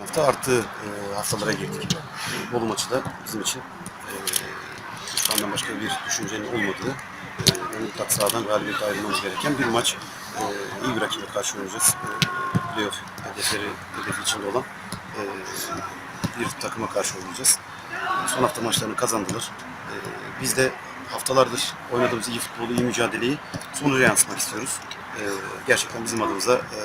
hafta artı e, haftalara girdik. Bolu maçı da bizim için e, şu andan başka bir düşüncenin olmadığı, e, mutlak sahadan galibiyet ayrılmamız gereken bir maç. E, iyi bir rakibe karşı oynayacağız. E, playoff hedefleri, hedefi içinde olan e, bir takıma karşı oynayacağız. Son hafta maçlarını kazandılar. E, biz de haftalardır oynadığımız iyi futbolu, iyi mücadeleyi sonuca yansıtmak istiyoruz. E, gerçekten bizim adımıza e,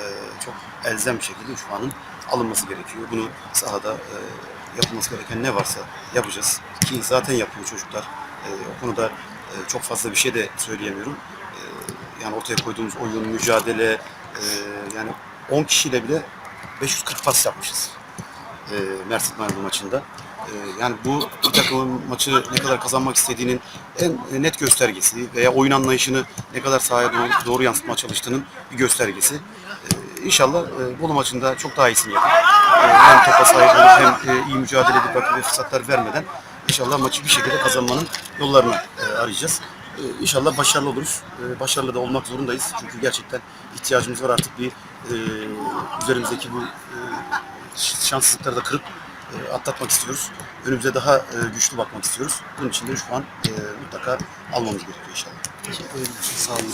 çok elzem bir şekilde şu anın alınması gerekiyor. Bunu sahada e, yapılması gereken ne varsa yapacağız. Ki zaten yapıyor çocuklar. E, o konuda e, çok fazla bir şey de söyleyemiyorum. Yani ortaya koyduğumuz oyun, mücadele, yani 10 kişiyle bile 540 pas yapmışız. Mersin Maymun maçında. E, yani bu bir takımın maçı ne kadar kazanmak istediğinin en net göstergesi veya oyun anlayışını ne kadar sahaya doğru, doğru yansıtmaya çalıştığının bir göstergesi. E, İnşallah e, Bolu maçında çok daha iyisini yapıp e, hem topa sahip olup hem e, iyi mücadele edip rakibe fırsatlar vermeden inşallah maçı bir şekilde kazanmanın yollarını e, arayacağız. E, İnşallah başarılı oluruz. E, Başarılı da olmak zorundayız. Çünkü gerçekten ihtiyacımız var artık bir e, üzerimizdeki bu e, şanssızlıkları da kırıp e, atlatmak istiyoruz. Önümüze daha e, güçlü bakmak istiyoruz. Bunun için de şu an e, mutlaka almamız gerekiyor inşallah. Teşekkür ederim. Sağ olun.